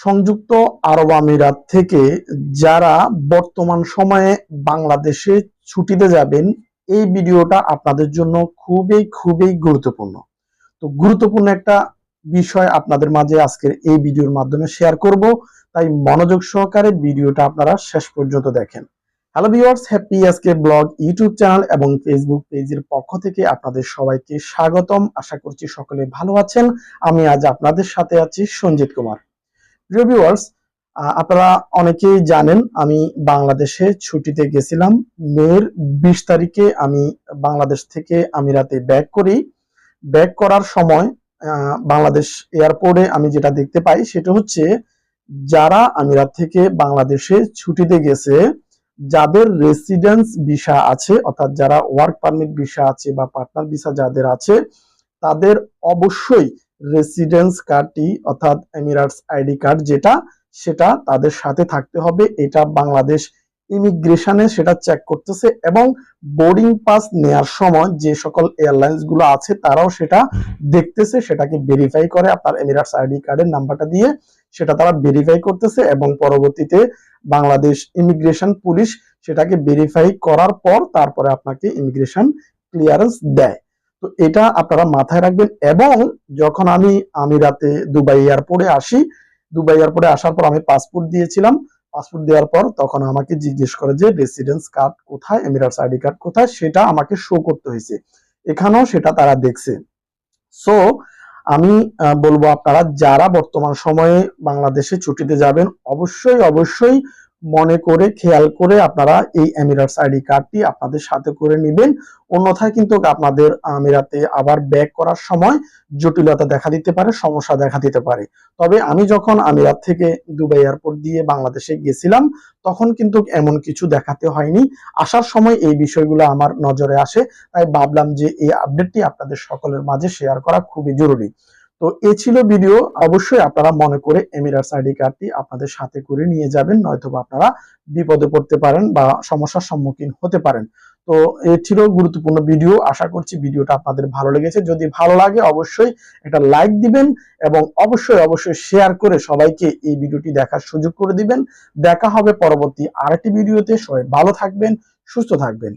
সংযুক্ত আরব আমিরাত থেকে যারা বর্তমান সময়ে বাংলাদেশে ছুটিতে যাবেন, এই ভিডিওটা আপনাদের জন্য খুবই খুবই গুরুত্বপূর্ণ। তো গুরুত্বপূর্ণ একটা বিষয় আপনাদের মাঝে আজকের এই ভিডিওর মাধ্যমে শেয়ার করব, তাই মনোযোগ সহকারে ভিডিওটা আপনারা শেষ পর্যন্ত দেখেন। হ্যালো ভিউয়ার্স, হ্যাপি আজকে ব্লগ ইউটিউব চ্যানেল এবং ফেসবুক পেজের পক্ষ থেকে আপনাদের সবাইকে স্বাগতম। আশা করছি সকলে ভালো আছেন। আমি আজ আপনাদের সাথে আছি সঞ্জিত কুমার। প্রিয় ভিউয়ার্স আপনারা অনেকেই জানেন আমি বাংলাদেশে ছুটিতে গেছিলাম। মের বিশ তারিখে আমি বাংলাদেশ থেকে আমি রাতে ব্যাক করি। ব্যাক করার সময় বাংলাদেশ এয়ারপোর্টে আমি যেটা দেখতে পাই সেটা হচ্ছে, যারা আমিরাত থেকে বাংলাদেশে ছুটিতে গেছে, যাদের রেসিডেন্স ভিসা আছে, অর্থাৎ যারা ওয়ার্ক পারমিট ভিসা আছে বা পার্টনার ভিসা যাদের আছে, তাদের অবশ্যই রেসিডেন্স কার্ডটি অর্থাৎ এমিরাটস আইডি কার্ড যেটা, সেটা তাদের সাথে থাকতে হবে। এটা বাংলাদেশ ইমিগ্রেশনে সেটা চেক করতেছে এবং বোর্ডিং পাস নেয়ার সময় যে সকল এয়ারলাইন্সগুলো আছে, তারাও সেটা দেখতেছে, সেটাকে ভেরিফাই করে আপনার এমিরাটস আইডি কার্ডের নাম্বারটা দিয়ে, সেটা তারা ভেরিফাই করতেছে এবং পরবর্তীতে বাংলাদেশ ইমিগ্রেশন পুলিশ সেটাকে ভেরিফাই করার পর তারপরে আপনাকে ইমিগ্রেশন ক্লিয়ারেন্স দেয়। তো এটা আপনারা মাথায় রাখবেন এবং যখন আমি আমিরাতে দুবাই এয়ারপোর্টে আসি, দুবাই এয়ারপোর্টে আসার পর আমি পাসপোর্ট দিয়েছিলাম। পাসপোর্ট দেওয়ার পর তখন আমাকে জিজ্ঞেস করে যে রেসিডেন্স কার্ড কোথায়? এমিরাটস আইডি কার্ড কোথায়? সেটা আমাকে শো করতে হয়েছে। এখানেও সেটা তারা দেখছে। সো আমি বলব আপনারা যারা বর্তমান সময়ে বাংলাদেশে ছুটিতে যাবেন, অবশ্যই অবশ্যই মনে করে, খেয়াল করে আপনারা এই এমিরাটস আইডি কার্ডটি আপনাদের সাথে করে নেবেন। অন্যথায় কিন্তু আপনাদের আমিরাতে আবার ব্যাক করার সময় জটিলতা দেখা দিতে পারে, সমস্যা দেখা দিতে পারে। তবে আমি যখন আমিরাত থেকে দুবাই এয়ারপোর্ট দিয়ে বাংলাদেশে গেছিলাম, তখন কিন্তু এমন কিছু দেখাতে হয়নি। আসার সময় এই বিষয়গুলো আমার নজরে আসে, তাই ভাবলাম যে এই আপডেটটি আপনাদের সকলের মাঝে শেয়ার করা খুবই জরুরি। তো এ ছিল ভিডিও অবশ্যই আপনারা মনে করে এমিরাটস আইডি কার্ডটি আপনাদের সাথে করে নিয়ে যাবেন নয়তো বা আপনারা বিপদে পড়তে পারেন বা সমস্যার সম্মুখীন হতে পারেন। তো এ ছিল গুরুত্বপূর্ণ ভিডিও আশা করছি ভিডিওটা আপনাদের ভালো লেগেছে। যদি ভালো লাগে অবশ্যই একটা লাইক দিবেন এবং অবশ্যই অবশ্যই শেয়ার করে সবাইকে এই ভিডিওটি দেখার সুযোগ করে দিবেন। দেখা হবে পরবর্তী আরেকটি ভিডিওতে সবাই ভালো থাকবেন, সুস্থ থাকবেন।